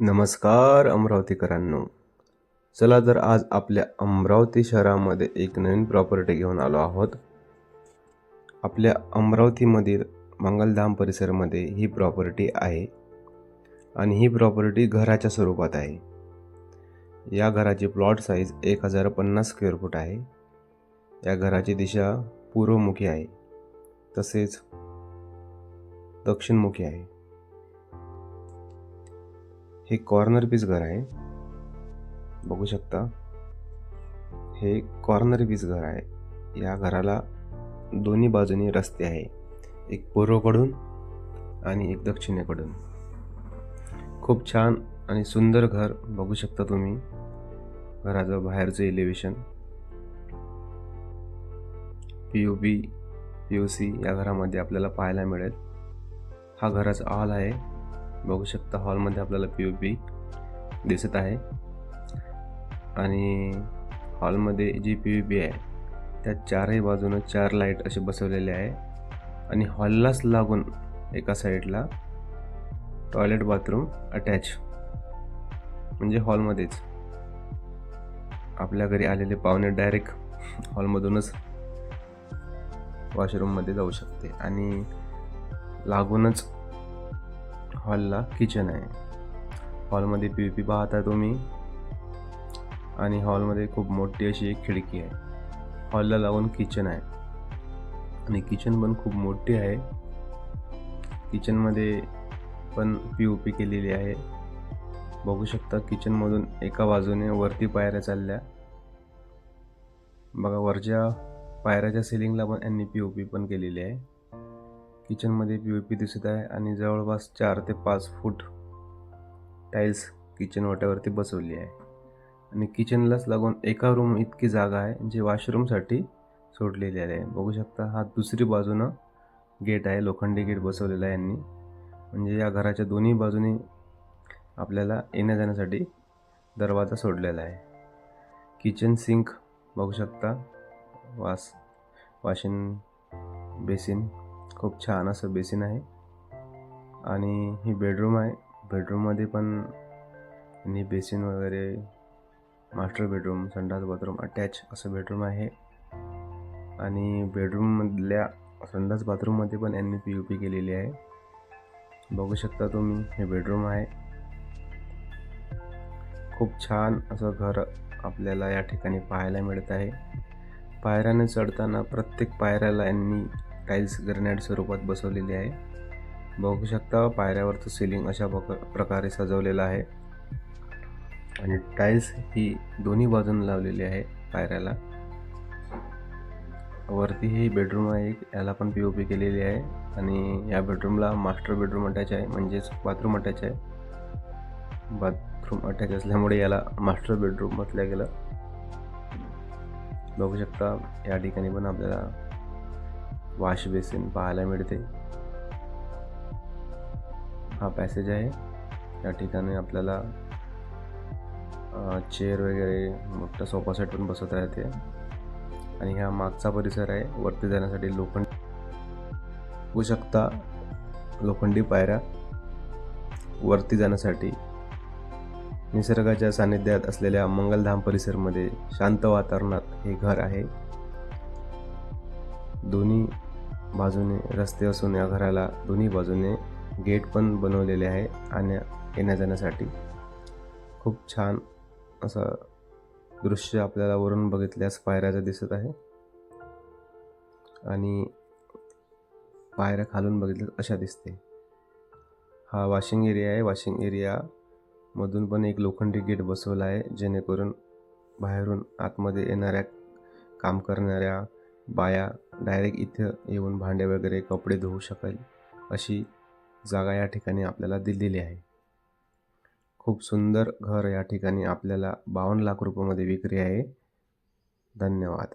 नमस्कार अमरावतीकरांनो. चला तर आज आपल्या अमरावती शहरामध्ये एक नवीन प्रॉपर्टी घेऊन आलो आहोत. आपल्या अमरावतीमधील मंगलधाम परिसरमध्ये ही प्रॉपर्टी आहे आणि ही प्रॉपर्टी घराच्या स्वरूपात आहे. या घराची प्लॉट साईज एक हजार पन्नास स्क्वेअर फूट आहे. या घराची दिशा पूर्वमुखी आहे. तसेच दक्षिणमुखी आहे. हे कॉर्नर पीस घर आहे. बघू शकता. हे कॉर्नर पीस घर आहे. या घराला दोन्ही बाजूनी रस्ते आहे. एक पूर्वकडून आणि एक दक्षिणेकडून. खूप छान आणि सुंदर घर बघू शकता तुम्ही. घराचं बाहेरचं elevation P U B P U C या घरामध्ये आपल्याला पाहायला मिळेल. हा घराचा हॉल आहे. बघू शकता हॉलमध्ये आपल्याला पी ओ पी दिसत आहे. आणि हॉलमध्ये जी पी ओ पी आहे त्या चारही बाजूनं चार लाइट असे बसवलेले आहे. आणि हॉललाच लागून एका साईडला टॉयलेट बाथरूम अटॅच. म्हणजे हॉलमध्येच. आपल्या घरी आलेले पाहुणे डायरेक्ट हॉलमधूनच वॉशरूममध्ये जाऊ शकते. आणि लागूनच हॉलला किचन आहे. हॉलमध्ये पी पी पाहता तुम्ही. आणि हॉलमध्ये खूप मोठी अशी एक खिडकी आहे. हॉलला लावून किचन आहे. आणि किचन पण खूप मोठी आहे. किचनमध्ये पण पी ओ पी केलेली आहे. बघू शकता किचनमधून एका बाजूने वरती पायऱ्या चालल्या. बघा वरच्या पायऱ्याच्या सिलिंगला पण यांनी पी ओ पी पण केलेली आहे. किचनमध्ये पी ओ पी दिसत आहे आणि जवळपास चार ते पाच फूट टाईल्स किचन वाट्यावरती बसवली आहे. आणि किचनलाच लागून एका रूम इतकी जागा आहे जे वॉशरूमसाठी सोडलेली आहे. बघू शकता हा दुसरी बाजूनं गेट आहे लोखंडी गेट बसवलेला आहे यांनी. म्हणजे या घराच्या दोन्ही बाजूनी आपल्याला येण्या जाण्यासाठी दरवाजा सोडलेला आहे. किचन सिंक बघू शकता वास वाशिंग बेसिन खूप छान असं बेसिन आहे. आणि ही बेडरूम आहे. बेडरूममध्ये पण आणि बेसिन वगैरे मास्टर बेडरूम संडास बाथरूम अटॅच असं बेडरूम आहे. आणि बेडरूममधल्या संडास बाथरूममध्ये पण यांनी पी यू पी केलेली आहे. बघू शकता तुम्ही हे बेडरूम आहे. खूप छान असं घर आपल्याला या ठिकाणी पाहायला मिळत आहे. पायऱ्याने चढताना प्रत्येक पायऱ्याला यांनी टाईल्स ग्रेनाईट स्वरूपात बसवलेली आहे. बघू शकता पायऱ्यावरचं सिलिंग अशा प्रकारे सजवलेलं आहे. आणि टाईल्स ही दोन्ही बाजून लावलेली आहे पायऱ्याला. वरती ही बेडरूम आहे एक याला पण पी ओ पी केलेली आहे. आणि या बेडरूमला मास्टर बेडरूम अटॅच आहे म्हणजेच बाथरूम अटॅच आहे. बाथरूम अटॅच असल्यामुळे याला मास्टर बेडरूम म्हटलं गेलं. बघू शकता या ठिकाणी पण आपल्याला वॉश बेसिन पाहायला मिळते. हा पॅसेज आहे. या ठिकाणी आपल्याला चेअर वगैरे मोठ्या सोफा सेट पण बसवता येते आणि ह्या मागचा परिसर आहे. वरती जाण्यासाठी लोखंड होऊ शकता लोखंडी पायऱ्या वरती जाण्यासाठी. निसर्गाच्या सानिध्यात असलेल्या मंगलधाम परिसरमध्ये शांत वातावरणात हे घर आहे. दोन्ही बाजूने रस्ते असून या घराला दोन्ही बाजूने गेट पण बनवलेले आहे आणि येण्या जाण्यासाठी खूप छान असं दृश्य आपल्याला वरून बघितल्यास पायऱ्याचं दिसत आहे. आणि पायऱ्या खालून बघितल्यास अशा दिसते. हा वॉशिंग एरिया आहे. वॉशिंग एरियामधून पण एक लोखंडी गेट बसवला आहे जेणेकरून बाहेरून आतमध्ये येणाऱ्या काम करणाऱ्या बाया डायरेक्ट इथं येऊन भांडे वगैरे कपडे धुवू शकेल अशी जागा या ठिकाणी आपल्याला दिलेली आहे. खूप सुंदर घर या ठिकाणी आपल्याला बावन्न लाख रुपयामध्ये विक्री आहे. धन्यवाद.